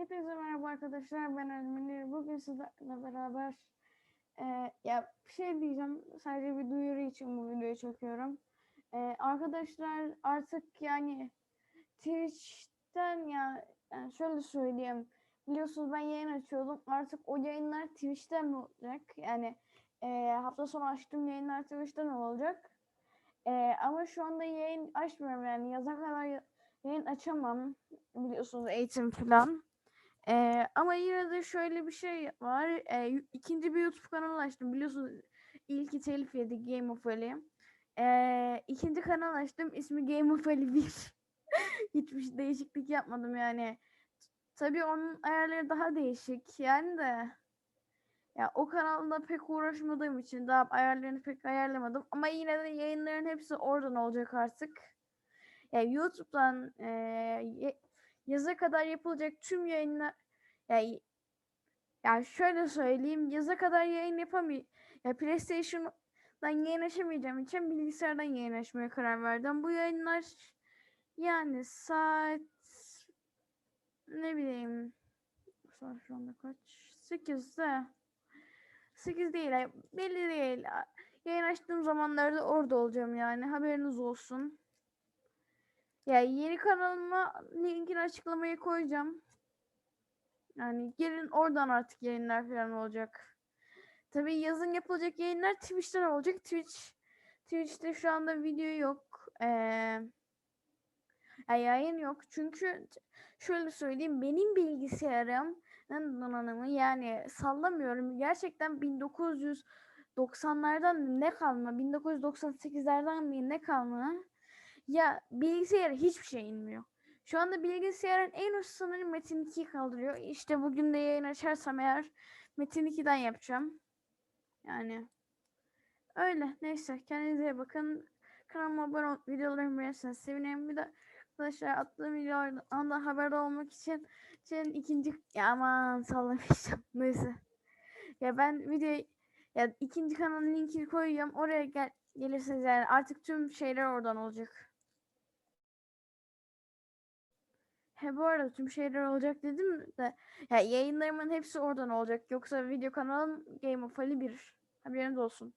Hepinize merhaba arkadaşlar. Ben Elminir. Bugün sizlerle beraber e, ya bir şey diyeceğim. Sadece bir duyuru için bu videoyu çekiyorum. E, arkadaşlar artık yani Twitch'ten ya yani şöyle söyleyeyim. Biliyorsunuz ben yayın açıyordum. Artık o yayınlar Twitch'ten mi olacak? Yani e, hafta sonu açtığım yayınlar Twitch'ten olacak. E, ama şu anda yayın açmıyorum yani yaza kadar ya- yayın açamam biliyorsunuz eğitim falan. Ee, ama yine de şöyle bir şey var. Ee, ikinci bir YouTube kanalı açtım. Biliyorsunuz ilki telif yedi Game of Ali. Ee, ikinci kanal açtım. İsmi Game of Ali 1. Hiçbir şey- değişiklik yapmadım yani. Tabii onun ayarları daha değişik yani de. Ya o kanalda pek uğraşmadığım için daha ayarlarını pek ayarlamadım. Ama yine de yayınların hepsi oradan olacak artık. Ya YouTube'dan ye- yaza kadar yapılacak tüm yayınlar ya, y- ya şöyle söyleyeyim yaza kadar yayın yapamay ya PlayStation'dan yayın açamayacağım için bilgisayardan yayın açmaya karar verdim. Bu yayınlar yani saat ne bileyim saat şu anda kaç? 8'de 8 değil belli değil. Yayın açtığım zamanlarda orada olacağım yani haberiniz olsun. Ya yeni kanalıma linkini açıklamaya koyacağım. Yani gelin oradan artık yayınlar falan olacak. Tabii yazın yapılacak yayınlar Twitch'ten olacak. Twitch Twitch'te şu anda video yok. Ee, ya yayın yok. Çünkü şöyle söyleyeyim benim bilgisayarım donanımı yani sallamıyorum. Gerçekten 1990'lardan ne kalma, 1998'lerden mi ne kalma ya bilgisayara hiçbir şey inmiyor. Şu anda bilgisayarın en üst sınırı Metin 2'yi kaldırıyor. İşte bugün de yayın açarsam eğer Metin 2'den yapacağım. Yani öyle. Neyse kendinize iyi bakın. Kanalıma abone olup videolarımı beğenirseniz sevinirim. Bir de arkadaşlar attığım videolardan anda haberdar olmak için, için ikinci ya aman sallamayacağım. Neyse. Ya ben video ya ikinci kanalın linkini koyuyorum. Oraya gel gelirseniz yani artık tüm şeyler oradan olacak. He bu arada tüm şeyler olacak dedim de ya yayınlarımın hepsi oradan olacak. Yoksa video kanalım Game of Ali 1. Haberiniz olsun.